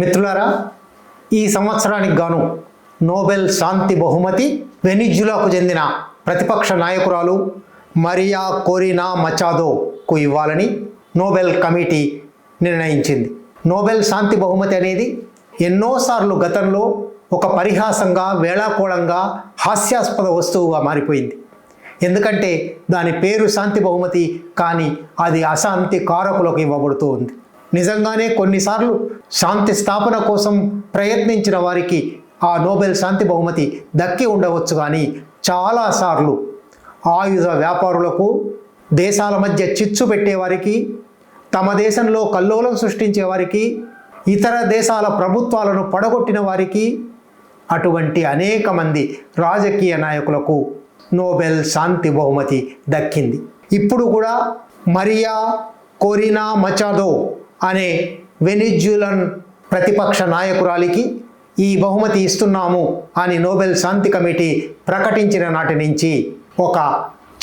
మిత్రులారా ఈ సంవత్సరానికి గాను నోబెల్ శాంతి బహుమతి వెనిజులాకు చెందిన ప్రతిపక్ష నాయకురాలు మరియా కోరినా మచాదోకు ఇవ్వాలని నోబెల్ కమిటీ నిర్ణయించింది. నోబెల్ శాంతి బహుమతి అనేది ఎన్నోసార్లు గతంలో ఒక పరిహాసంగా వేళాకోళంగా హాస్యాస్పద వస్తువుగా మారిపోయింది. ఎందుకంటే దాని పేరు శాంతి బహుమతి కానీ అది అశాంతి కారకులకు ఇవ్వబడుతూ ఉంది. నిజంగానే కొన్నిసార్లు శాంతి స్థాపన కోసం ప్రయత్నించిన వారికి ఆ నోబెల్ శాంతి బహుమతి దక్కి ఉండవచ్చు కానీ చాలాసార్లు ఆయుధ వ్యాపారులకు దేశాల మధ్య చిచ్చు పెట్టేవారికి తమ దేశంలో కల్లోలం సృష్టించే వారికి ఇతర దేశాల ప్రభుత్వాలను పడగొట్టిన వారికి అటువంటి అనేక మంది రాజకీయ నాయకులకు నోబెల్ శాంతి బహుమతి దక్కింది. ఇప్పుడు కూడా మరియా కోరినా మచాదో అనే వెనిజ్యులన్ ప్రతిపక్ష నాయకురాలికి ఈ బహుమతి ఇస్తున్నాము అని నోబెల్ శాంతి కమిటీ ప్రకటించిన నాటి నుంచి ఒక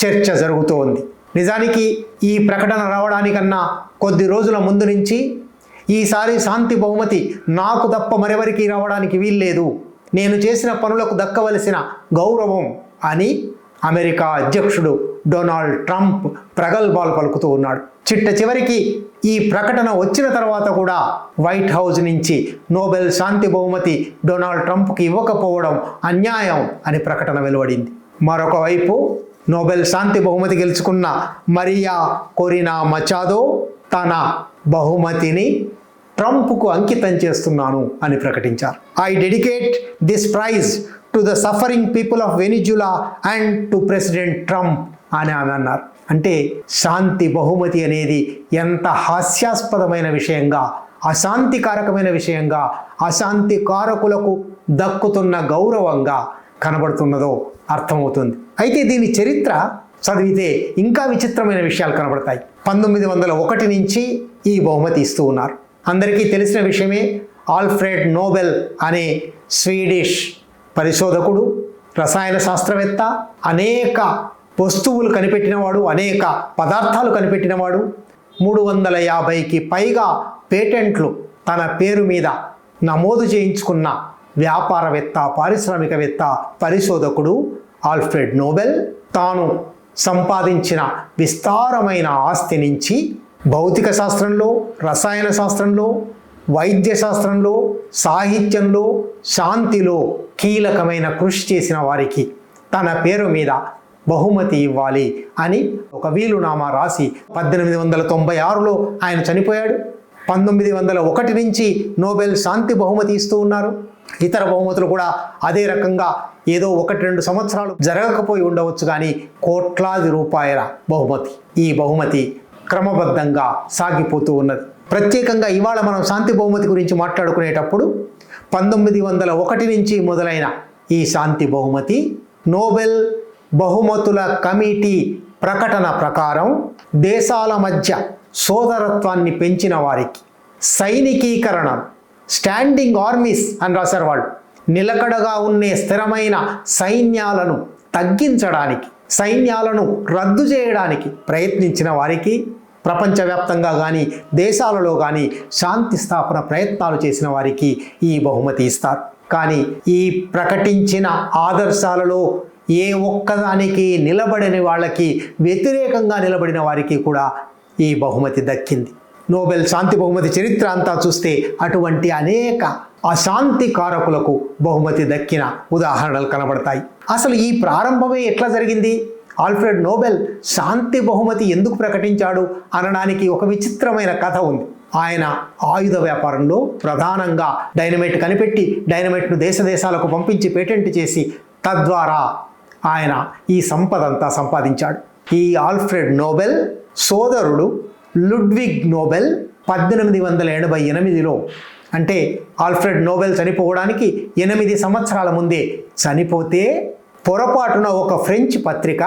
చర్చ జరుగుతోంది. నిజానికి ఈ ప్రకటన రావడానికన్నా కొద్ది రోజుల ముందు నుంచి ఈసారి శాంతి బహుమతి నాకు తప్ప మరెవరికి రావడానికి వీల్లేదు. నేను చేసిన పనులకు దక్కవలసిన గౌరవం అని అమెరికా అధ్యక్షుడు డొనాల్డ్ ట్రంప్ ప్రగల్భాలు పలుకుతూ ఉన్నాడు. చిట్ట చివరికి ఈ ప్రకటన వచ్చిన తర్వాత కూడా వైట్ హౌస్ నుంచి నోబెల్ శాంతి బహుమతి డొనాల్డ్ ట్రంప్కి ఇవ్వకపోవడం అన్యాయం అని ప్రకటన వెలువడింది. మరొక వైపు నోబెల్ శాంతి బహుమతి గెలుచుకున్న మరియా కొరినా మచాదో తన బహుమతిని ట్రంప్కు అంకితం చేస్తున్నాను అని ప్రకటించారు. I dedicate this prize to the suffering people of Venezuela and to President Trump అని ఆమె అన్నారు అంటే శాంతి బహుమతి అనేది ఎంత హాస్యాస్పదమైన విషయంగా అశాంతికారకమైన విషయంగా అశాంతి కారకులకు దక్కుతున్న గౌరవంగా కనబడుతున్నదో అర్థమవుతుంది. అయితే దీని చరిత్ర చదివితే ఇంకా విచిత్రమైన విషయాలు కనబడతాయి. పంతొమ్మిది వందల ఒకటి నుంచి ఈ బహుమతి ఇస్తూ ఉన్నారు. అందరికీ తెలిసిన విషయమే ఆల్ఫ్రెడ్ నోబెల్ అనే స్వీడిష్ పరిశోధకుడు రసాయన శాస్త్రవేత్త అనేక వస్తువులు కనిపెట్టినవాడు అనేక పదార్థాలు కనిపెట్టినవాడు. మూడు వందల యాభైకి పైగా పేటెంట్లు తన పేరు మీద నమోదు చేయించుకున్న వ్యాపారవేత్త పారిశ్రామికవేత్త పరిశోధకుడు ఆల్ఫ్రెడ్ నోబెల్ తాను సంపాదించిన విస్తారమైన ఆస్తి నుంచి భౌతిక శాస్త్రంలో రసాయన శాస్త్రంలో వైద్య శాస్త్రంలో సాహిత్యంలో శాంతిలో కీలకమైన కృషి చేసిన వారికి తన పేరు మీద బహుమతి ఇవ్వాలి అని ఒక వీలునామా రాసి పద్దెనిమిది వందల తొంభై ఆరులో ఆయన చనిపోయాడు. పంతొమ్మిది వందల ఒకటి నుంచి నోబెల్ శాంతి బహుమతి ఇస్తూ ఉన్నారు. ఇతర బహుమతులు కూడా అదే రకంగా ఏదో ఒకటి రెండు సంవత్సరాలు జరగకపోయి ఉండవచ్చు కానీ కోట్లాది రూపాయల బహుమతి. ఈ బహుమతి క్రమబద్ధంగా సాగిపోతూ ఉన్నది. ప్రత్యేకంగా ఇవాళ మనం శాంతి బహుమతి గురించి మాట్లాడుకునేటప్పుడు పంతొమ్మిది వందల ఒకటి నుంచి మొదలైన ఈ శాంతి బహుమతి నోబెల్ బహుమతుల కమిటీ ప్రకటన ప్రకారం దేశాల మధ్య సోదరత్వాన్ని పెంచిన వారికి సైనికీకరణ స్టాండింగ్ ఆర్మీస్ అని రాశారు వాళ్ళు. నిలకడగా ఉండే స్థిరమైన సైన్యాలను తగ్గించడానికి సైన్యాలను రద్దు చేయడానికి ప్రయత్నించిన వారికి ప్రపంచవ్యాప్తంగా కానీ దేశాలలో కానీ శాంతి స్థాపన ప్రయత్నాలు చేసిన వారికి ఈ బహుమతి ఇస్తారు. కానీ ఈ ప్రకటించిన ఆదర్శాలలో ఏ ఒక్కదానికి నిలబడని వాళ్ళకి వ్యతిరేకంగా నిలబడిన వారికి కూడా ఈ బహుమతి దక్కింది. నోబెల్ శాంతి బహుమతి చరిత్ర అంతా చూస్తే అటువంటి అనేక అశాంతి కారకులకు బహుమతి దక్కిన ఉదాహరణలు కనబడతాయి. అసలు ఈ ప్రారంభమే ఎట్లా జరిగింది? ఆల్ఫ్రెడ్ నోబెల్ శాంతి బహుమతి ఎందుకు ప్రకటించాడు అనడానికి ఒక విచిత్రమైన కథ ఉంది. ఆయన ఆయుధ వ్యాపారంలో ప్రధానంగా డైనమైట్ కనిపెట్టి డైనమైట్ను దేశ దేశాలకు పంపించి పేటెంట్ చేసి తద్వారా ఆయన ఈ సంపద అంతా సంపాదించాడు. ఈ ఆల్ఫ్రెడ్ నోబెల్ సోదరుడు లుడ్విగ్ నోబెల్ పద్దెనిమిది వందల ఎనభై ఎనిమిదిలో. అంటే ఆల్ఫ్రెడ్ నోబెల్ చనిపోవడానికి ఎనిమిది సంవత్సరాల ముందే చనిపోతే పొరపాటున ఒక ఫ్రెంచ్ పత్రిక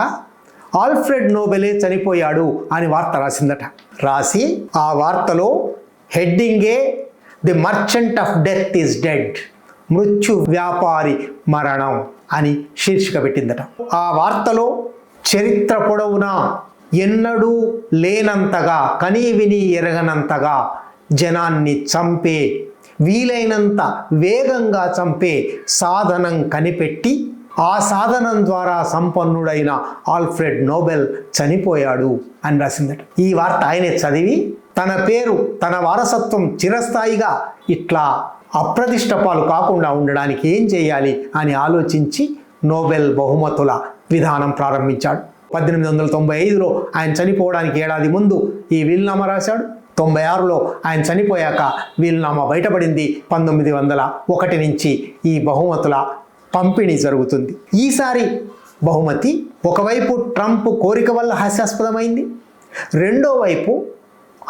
ఆల్ఫ్రెడ్ నోబెలే చనిపోయాడు అని వార్త రాసిందట. రాసి ఆ వార్తలో హెడ్డింగే the merchant of death is dead. మృత్యు వ్యాపారి మరణం అని శీర్షిక పెట్టిందట. ఆ వార్తలో చరిత్ర పొడవునా? ఎన్నడూ లేనంతగా కనీ విని ఎరగనంతగా జనాన్ని చంపే వీలైనంత వేగంగా చంపే సాధనం కనిపెట్టి ఆ సాధనం ద్వారా సంపన్నుడైన ఆల్ఫ్రెడ్ నోబెల్ చనిపోయాడు అని రాసిందట. ఈ వార్త ఆయనే చదివి తన పేరు తన వారసత్వం చిరస్థాయిగా ఇట్లా అప్రతిష్ట పాలు కాకుండా ఉండడానికి ఏం చేయాలి అని ఆలోచించి నోబెల్ బహుమతుల విధానం ప్రారంభించాడు. పద్దెనిమిది వందల తొంభై ఐదులో ఆయన చనిపోవడానికి ఏడాది ముందు ఈ వీలునామా రాశాడు. తొంభై ఆరులో ఆయన చనిపోయాక వీలునామా బయటపడింది. పంతొమ్మిది వందల ఒకటి నుంచి ఈ బహుమతుల పంపిణీ జరుగుతుంది. ఈసారి బహుమతి ఒకవైపు ట్రంప్ కోరిక వల్ల హాస్యాస్పదమైంది. రెండో వైపు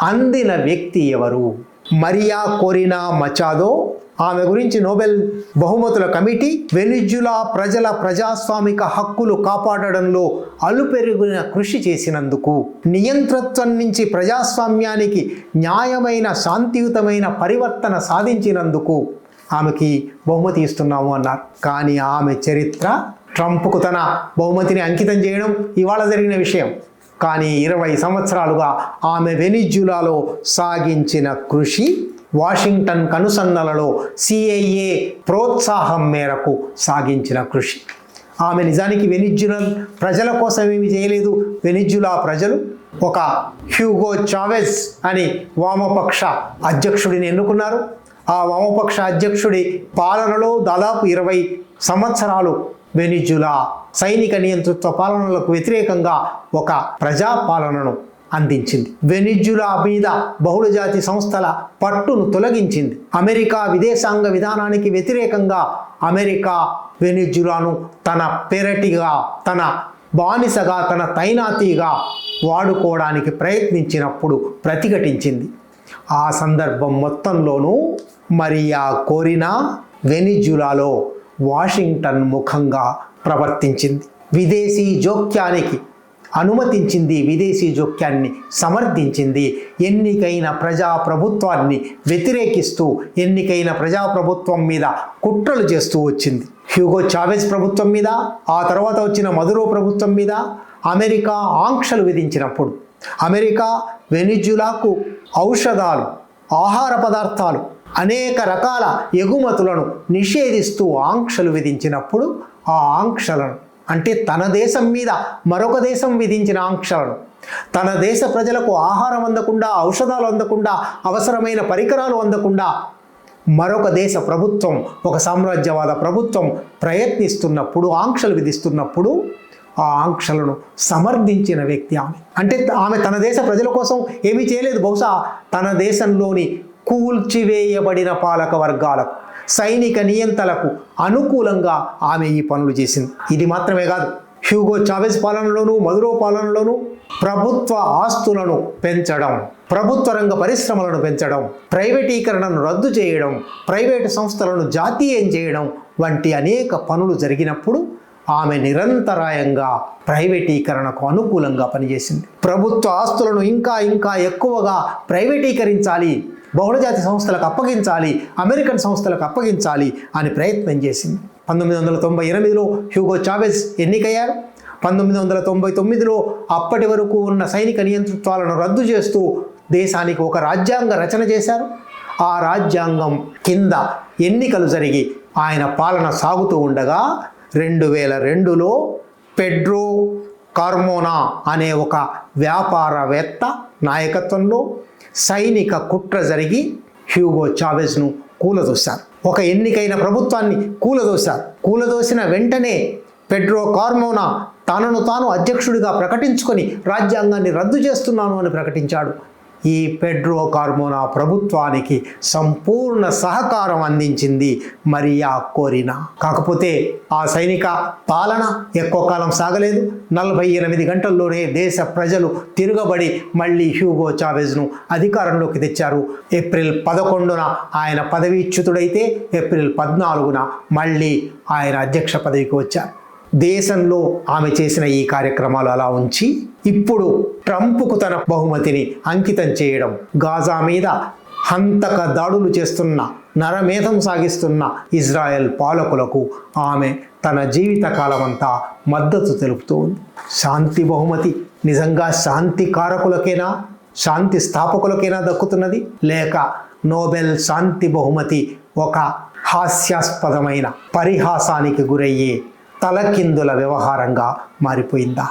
అందిన వ్యక్తి ఎవరు? మరియా కోరినా మచాదో? ఆమె గురించి నోబెల్ బహుమతుల కమిటీ వెనిజులా ప్రజల ప్రజాస్వామిక హక్కులు కాపాడడంలో అలుపెరుగున కృషి చేసినందుకు నియంతృత్వం నుంచి ప్రజాస్వామ్యానికి న్యాయమైన శాంతియుతమైన పరివర్తన సాధించినందుకు ఆమెకి బహుమతి ఇస్తున్నాము అన్నారు. కానీ ఆమె చరిత్ర ట్రంప్కు తన బహుమతిని అంకితం చేయడం ఇవాళ జరిగిన విషయం. కానీ ఇరవై సంవత్సరాలుగా ఆమె వెనిజులాలో సాగించిన కృషి వాషింగ్టన్ కనుసన్నలలో సిఐఏ ప్రోత్సాహం మేరకు సాగించిన కృషి. ఆమె నిజానికి వెనిజులన్ ప్రజల కోసం ఏమి చేయలేదు. వెనిజులా ప్రజలు ఒక హ్యూగో చావెస్ అని వామపక్ష అధ్యక్షుడిని ఎన్నుకున్నారు. ఆ వామపక్ష అధ్యక్షుడి పాలనలో దాదాపు ఇరవై సంవత్సరాలు వెనిజులా సైనిక నియంతృత్వ పాలనలకు వ్యతిరేకంగా ఒక ప్రజా పాలనను అందించింది. వెనిజులా మీద బహుళజాతి సంస్థల పట్టును తొలగించింది. అమెరికా విదేశాంగ విధానానికి వ్యతిరేకంగా అమెరికా వెనిజులాను తన పెరటిగా తన బానిసగా తన తైనాతీగా వాడుకోవడానికి ప్రయత్నించినప్పుడు ప్రతిఘటించింది. ఆ సందర్భం మొత్తంలోనూ మరియా కోరినా వెనిజులాలో వాషింగ్టన్ ముఖంగా ప్రవర్తించింది. విదేశీ జోక్యానికి అనుమతించింది. విదేశీ జోక్యాన్ని సమర్థించింది. ఎన్నికైన ప్రజాప్రభుత్వాన్ని వ్యతిరేకిస్తూ ఎన్నికైన ప్రజాప్రభుత్వం మీద కుట్రలు చేస్తూ వచ్చింది. హ్యూగో చావెజ్ ప్రభుత్వం మీద ఆ తర్వాత వచ్చిన మధురో ప్రభుత్వం మీద అమెరికా ఆంక్షలు విధించినప్పుడు అమెరికా వెనిజులాకు ఔషధాలు ఆహార పదార్థాలు అనేక రకాల ఎగుమతులను నిషేధిస్తూ ఆంక్షలు విధించినప్పుడు ఆ ఆంక్షలను అంటే తన దేశం మీద మరొక దేశం విధించిన ఆంక్షలను తన దేశ ప్రజలకు ఆహారం అందకుండా ఔషధాలు అందకుండా అవసరమైన పరికరాలు అందకుండా మరొక దేశ ప్రభుత్వం ఒక సామ్రాజ్యవాద ప్రభుత్వం ప్రయత్నిస్తున్నప్పుడు ఆంక్షలు విధిస్తున్నప్పుడు ఆ ఆంక్షలను సమర్థించిన వ్యక్తి ఆమె. అంటే ఆమె తన దేశ ప్రజల కోసం ఏమీ చేయలేదు. బహుశా తన దేశంలోని కూల్చివేయబడిన పాలక వర్గాలకు సైనిక నియంతలకు అనుకూలంగా ఆమె ఈ పనులు చేసింది. ఇది మాత్రమే కాదు హ్యూగో చావెస్ పాలనలోను మధురో పాలనలోను ప్రభుత్వ ఆస్తులను పెంచడం ప్రభుత్వ రంగ పరిశ్రమలను పెంచడం ప్రైవేటీకరణను రద్దు చేయడం ప్రైవేటు సంస్థలను జాతీయం చేయడం వంటి అనేక పనులు జరిగినప్పుడు ఆమె నిరంతరాయంగా ప్రైవేటీకరణకు అనుకూలంగా పనిచేసింది. ప్రభుత్వ ఆస్తులను ఇంకా ఇంకా ఎక్కువగా ప్రైవేటీకరించాలి బహుళజాతి సంస్థలకు అప్పగించాలి అమెరికన్ సంస్థలకు అప్పగించాలి అని ప్రయత్నం చేసింది. పంతొమ్మిది వందల తొంభై ఎనిమిదిలో హ్యూగో చావెస్ ఎన్నికయ్యారు. పంతొమ్మిది వందల తొంభై తొమ్మిదిలో అప్పటి వరకు ఉన్న సైనిక నియంతృత్వాలను రద్దు చేస్తూ దేశానికి ఒక రాజ్యాంగ రచన చేశారు. ఆ రాజ్యాంగం కింద ఎన్నికలు జరిగి ఆయన పాలన సాగుతూ ఉండగా రెండు వేల రెండులో పెడ్రో కార్మోనా అనే ఒక వ్యాపారవేత్త నాయకత్వంలో సైనిక కుట్ర జరిగి హ్యూగో చావెజ్ను కూలదోశారు. ఒక ఎన్నికైన ప్రభుత్వాన్ని కూలదోశారు. కూలదోసిన వెంటనే పెడ్రో కార్మోనా తనను తాను అధ్యక్షుడిగా ప్రకటించుకొని రాజ్యాంగాన్ని రద్దు చేస్తున్నాను అని ప్రకటించాడు. ఈ పెడ్రో కార్మోనా ప్రభుత్వానికి సంపూర్ణ సహకారం అందించింది మరియా కోరినా. కాకపోతే ఆ సైనిక పాలన ఎక్కువ కాలం సాగలేదు. నలభై ఎనిమిది గంటల్లోనే దేశ ప్రజలు తిరగబడి మళ్ళీ హ్యూగో చావెజ్ను అధికారంలోకి తెచ్చారు. ఏప్రిల్ పదకొండున ఆయన పదవీచ్యుతుడైతే ఏప్రిల్ పద్నాలుగున మళ్ళీ ఆయన అధ్యక్ష పదవికి వచ్చారు. దేశంలో ఆమె చేసిన ఈ కార్యక్రమాలు అలా ఉంచి ఇప్పుడు ట్రంప్కు తన బహుమతిని అంకితం చేయడం గాజా మీద హంతక దాడులు చేస్తున్న నరమేధం సాగిస్తున్న ఇజ్రాయెల్ పాలకులకు ఆమె తన జీవిత కాలమంతా మద్దతు తెలుపుతూ ఉంది. శాంతి బహుమతి నిజంగా శాంతి కారకులకేనా? శాంతి స్థాపకులకైనా దక్కుతున్నది? లేక నోబెల్ శాంతి బహుమతి ఒక హాస్యాస్పదమైన పరిహాసానికి గురయ్యే తలకిందుల వ్యవహారంగా మారిపోయిందా?